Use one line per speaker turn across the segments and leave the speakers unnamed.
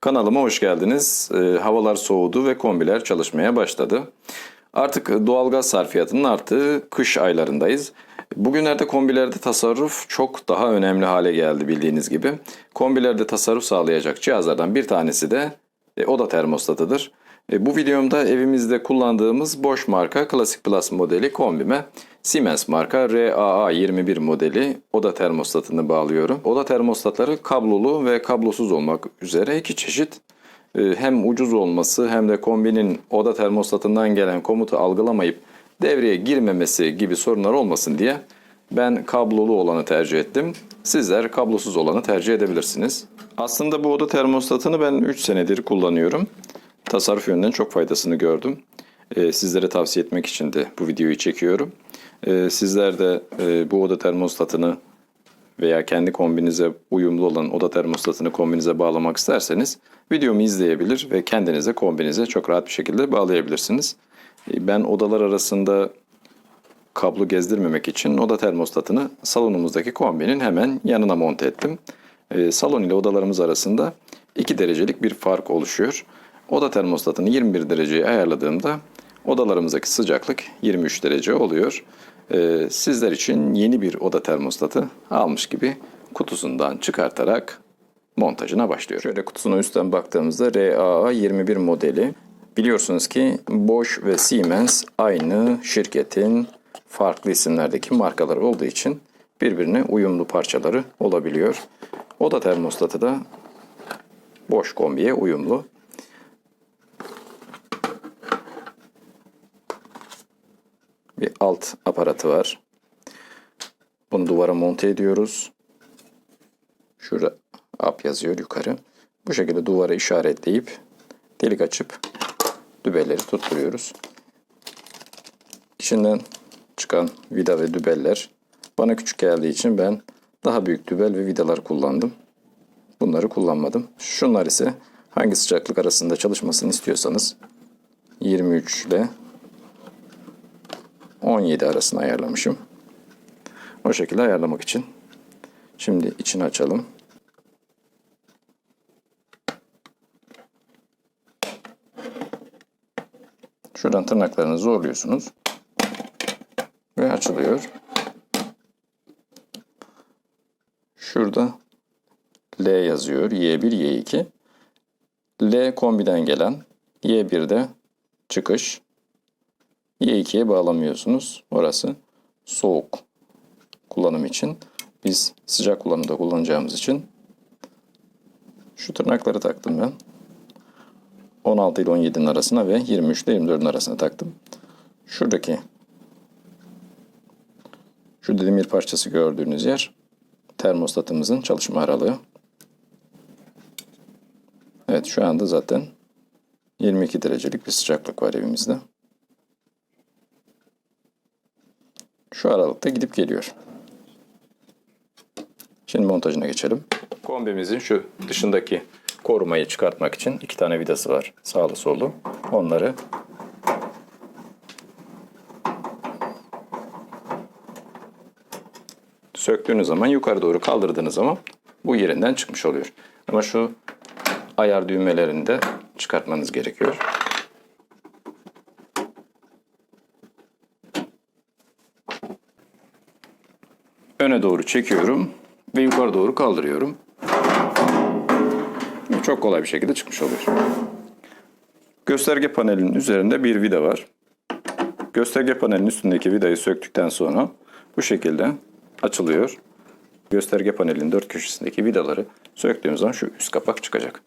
Kanalıma hoş geldiniz. Ee, havalar soğudu ve kombiler çalışmaya başladı. Artık doğalgaz sarfiyatının arttığı kış aylarındayız. Bugünlerde kombilerde tasarruf çok daha önemli hale geldi bildiğiniz gibi. Kombilerde tasarruf sağlayacak cihazlardan bir tanesi de e, oda termostatıdır. E, bu videomda evimizde kullandığımız Bosch marka Classic Plus modeli kombime Siemens marka RAA21 modeli oda termostatını bağlıyorum. Oda termostatları kablolu ve kablosuz olmak üzere iki çeşit e, hem ucuz olması hem de kombinin oda termostatından gelen komutu algılamayıp devreye girmemesi gibi sorunlar olmasın diye ben kablolu olanı tercih ettim. Sizler kablosuz olanı tercih edebilirsiniz. Aslında bu oda termostatını ben 3 senedir kullanıyorum. Tasarruf yönünden çok faydasını gördüm. Ee, sizlere tavsiye etmek için de bu videoyu çekiyorum. Ee, sizler de e, bu oda termostatını veya kendi kombinize uyumlu olan oda termostatını kombinize bağlamak isterseniz videomu izleyebilir ve kendinize kombinize çok rahat bir şekilde bağlayabilirsiniz. Ee, Ben odalar arasında kablo gezdirmemek için oda termostatını salonumuzdaki kombinin hemen yanına monte ettim. Salon ile odalarımız arasında 2 derecelik bir fark oluşuyor. Oda termostatını 21 dereceye ayarladığımda odalarımızdaki sıcaklık 23 derece oluyor. Ee, sizler için yeni bir oda termostatı almış gibi kutusundan çıkartarak montajına başlıyor. Şöyle kutusuna üstten baktığımızda RAA21 modeli. Biliyorsunuz ki Bosch ve Siemens aynı şirketin farklı isimlerdeki markaları olduğu için birbirine uyumlu parçaları olabiliyor. Oda termostatı da Bosch kombiye uyumlu. Bir alt aparatı var. Bunu duvara monte ediyoruz. Şurada up yazıyor yukarı. Bu şekilde duvara işaretleyip delik açıp dübelleri tutturuyoruz. İçinden çıkan vida ve dübeller bana küçük geldiği için ben daha büyük dübel ve vidalar kullandım. Bunları kullanmadım. Şunlar ise hangi sıcaklık arasında çalışmasını istiyorsanız 23 ile 17 arasına ayarlamışım. O şekilde ayarlamak için. Şimdi içini açalım. Şuradan tırnaklarını zorluyorsunuz. Ve açılıyor. Şurada L yazıyor. Y1, Y2. L kombiden gelen. Y1'de çıkış. Y2'ye bağlamıyorsunuz. Orası soğuk kullanım için. Biz sıcak kullanımda kullanacağımız için şu tırnakları taktım ben. 16 ile 17'nin arasına ve 23 ile 24'ün arasına taktım. Şuradaki şu demir parçası gördüğünüz yer termostatımızın çalışma aralığı. Evet şu anda zaten 22 derecelik bir sıcaklık var evimizde. Şu aralıkta gidip geliyor. Şimdi montajına geçelim. Kombimizin şu dışındaki korumayı çıkartmak için iki tane vidası var. Sağlı sollu. Onları söktüğünüz zaman yukarı doğru kaldırdığınız zaman bu yerinden çıkmış oluyor. Ama şu ayar düğmelerini de çıkartmanız gerekiyor. Doğru çekiyorum ve yukarı doğru kaldırıyorum. Çok kolay bir şekilde çıkmış oluyor. Gösterge panelinin üzerinde bir vida var. Gösterge panelinin üstündeki vidayı söktükten sonra bu şekilde açılıyor. Gösterge panelinin dört köşesindeki vidaları söktüğümüz zaman şu üst kapak çıkacak.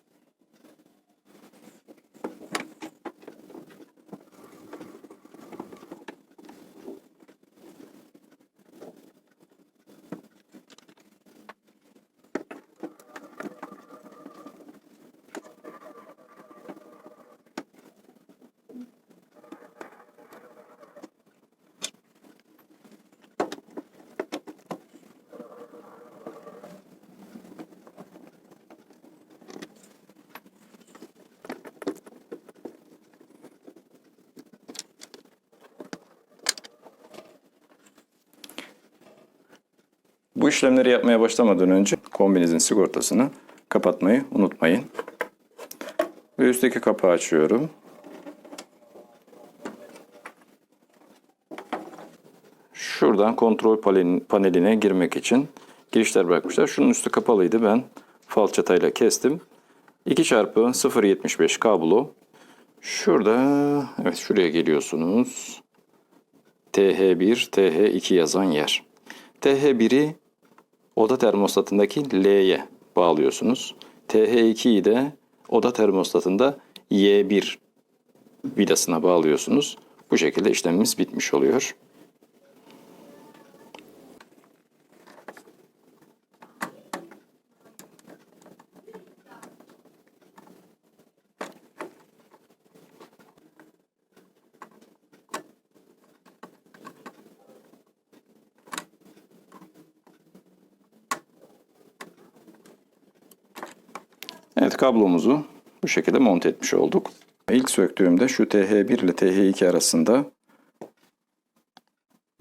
Bu işlemleri yapmaya başlamadan önce kombinizin sigortasını kapatmayı unutmayın. Ve üstteki kapağı açıyorum. Şuradan kontrol panelin- paneline girmek için girişler bırakmışlar. Şunun üstü kapalıydı. Ben falçatayla kestim. 2 çarpı 0.75 kablo. Şurada evet şuraya geliyorsunuz. TH1, TH2 yazan yer. TH1'i oda termostatındaki L'ye bağlıyorsunuz. TH2'yi de oda termostatında Y1 vidasına bağlıyorsunuz. Bu şekilde işlemimiz bitmiş oluyor. Evet kablomuzu bu şekilde monte etmiş olduk. İlk söktüğümde şu TH1 ile TH2 arasında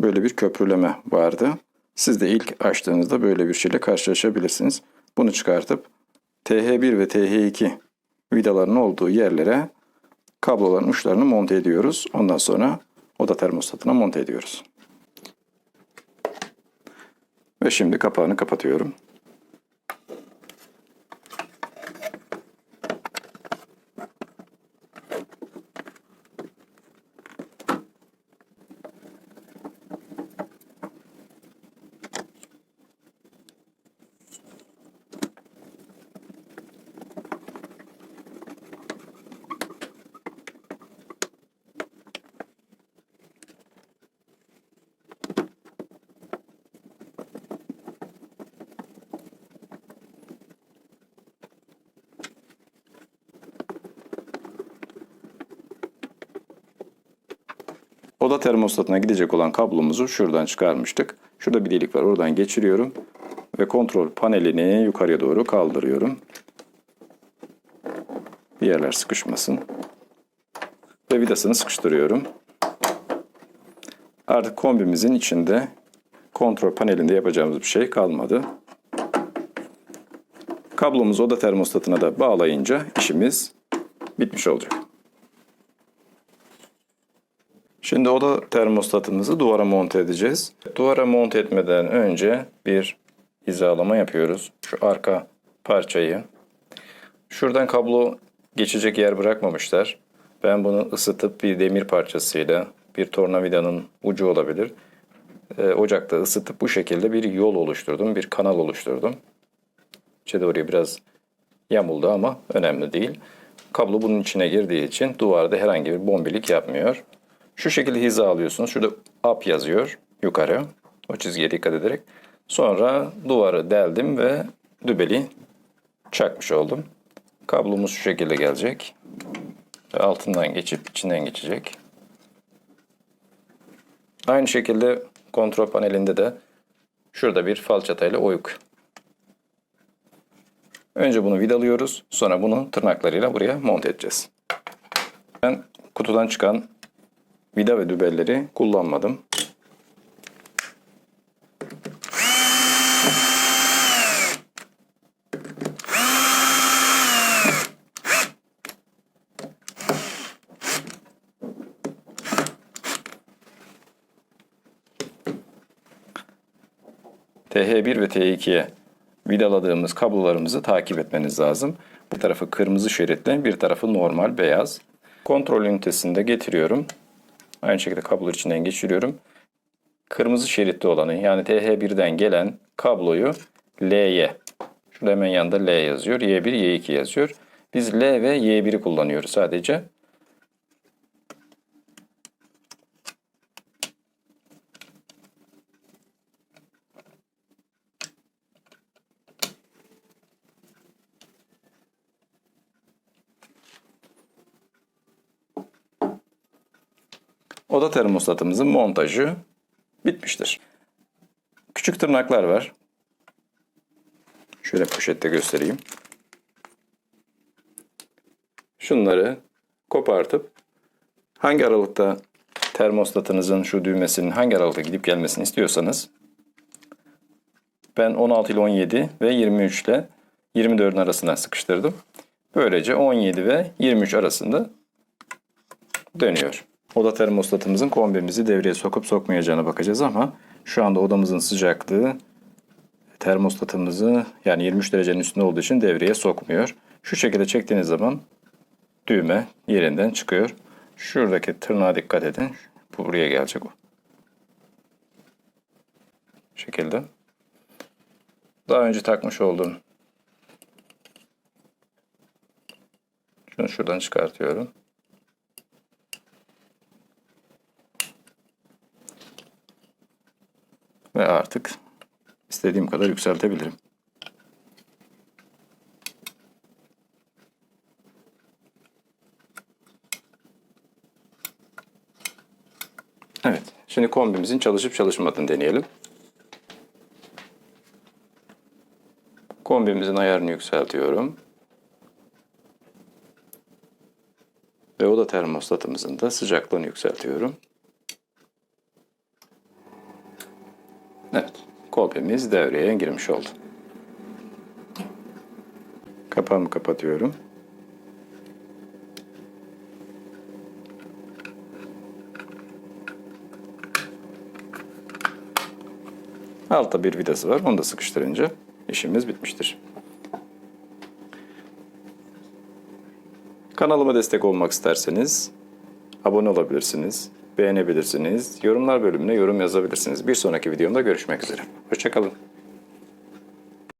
böyle bir köprüleme vardı. Siz de ilk açtığınızda böyle bir şeyle karşılaşabilirsiniz. Bunu çıkartıp TH1 ve TH2 vidaların olduğu yerlere kabloların uçlarını monte ediyoruz. Ondan sonra oda termostatına monte ediyoruz. Ve şimdi kapağını kapatıyorum. Oda termostatına gidecek olan kablomuzu şuradan çıkarmıştık. Şurada bir delik var. Oradan geçiriyorum. Ve kontrol panelini yukarıya doğru kaldırıyorum. Bir yerler sıkışmasın. Ve vidasını sıkıştırıyorum. Artık kombimizin içinde kontrol panelinde yapacağımız bir şey kalmadı. Kablomuzu oda termostatına da bağlayınca işimiz bitmiş olacak. Şimdi oda termostatımızı duvara monte edeceğiz. Duvara monte etmeden önce bir hizalama yapıyoruz. Şu arka parçayı. Şuradan kablo geçecek yer bırakmamışlar. Ben bunu ısıtıp bir demir parçasıyla bir tornavidanın ucu olabilir. e, ocakta ısıtıp bu şekilde bir yol oluşturdum. Bir kanal oluşturdum. İçeri oraya biraz yamuldu ama önemli değil. Kablo bunun içine girdiği için duvarda herhangi bir bombilik yapmıyor. Şu şekilde hiza alıyorsunuz. Şurada up yazıyor yukarı. O çizgiye dikkat ederek. Sonra duvarı deldim ve dübeli çakmış oldum. Kablomuz şu şekilde gelecek. Ve altından geçip içinden geçecek. Aynı şekilde kontrol panelinde de şurada bir falçatayla oyuk. Önce bunu vidalıyoruz. Sonra bunu tırnaklarıyla buraya monte edeceğiz. Ben kutudan çıkan vida ve dübelleri kullanmadım. TH1 ve T2'ye vidaladığımız kablolarımızı takip etmeniz lazım. Bu tarafı kırmızı şeritle, bir tarafı normal beyaz. Kontrol ünitesinde getiriyorum. Aynı şekilde kablo içinden geçiriyorum. Kırmızı şeritli olanı yani TH1'den gelen kabloyu L'ye. Şurada hemen yanında L yazıyor. Y1, Y2 yazıyor. Biz L ve Y1'i kullanıyoruz sadece. Oda termostatımızın montajı bitmiştir. Küçük tırnaklar var. Şöyle poşette göstereyim. Şunları kopartıp hangi aralıkta termostatınızın şu düğmesinin hangi aralıkta gidip gelmesini istiyorsanız ben 16 ile 17 ve 23 ile 24'ün arasına sıkıştırdım. Böylece 17 ve 23 arasında dönüyor. Oda termostatımızın kombimizi devreye sokup sokmayacağına bakacağız ama şu anda odamızın sıcaklığı termostatımızı yani 23 derecenin üstünde olduğu için devreye sokmuyor. Şu şekilde çektiğiniz zaman düğme yerinden çıkıyor. Şuradaki tırnağa dikkat edin. Bu buraya gelecek o. Bu şekilde. Daha önce takmış olduğum şunu şuradan çıkartıyorum. Ve artık istediğim kadar yükseltebilirim. Evet. Şimdi kombimizin çalışıp çalışmadığını deneyelim. Kombimizin ayarını yükseltiyorum. Ve oda termostatımızın da sıcaklığını yükseltiyorum. Evet. Kombimiz devreye girmiş oldu. Kapağımı kapatıyorum. Altta bir vidası var. Onu da sıkıştırınca işimiz bitmiştir. Kanalıma destek olmak isterseniz abone olabilirsiniz, beğenebilirsiniz, yorumlar bölümüne yorum yazabilirsiniz. Bir sonraki videomda görüşmek üzere. Hoşçakalın.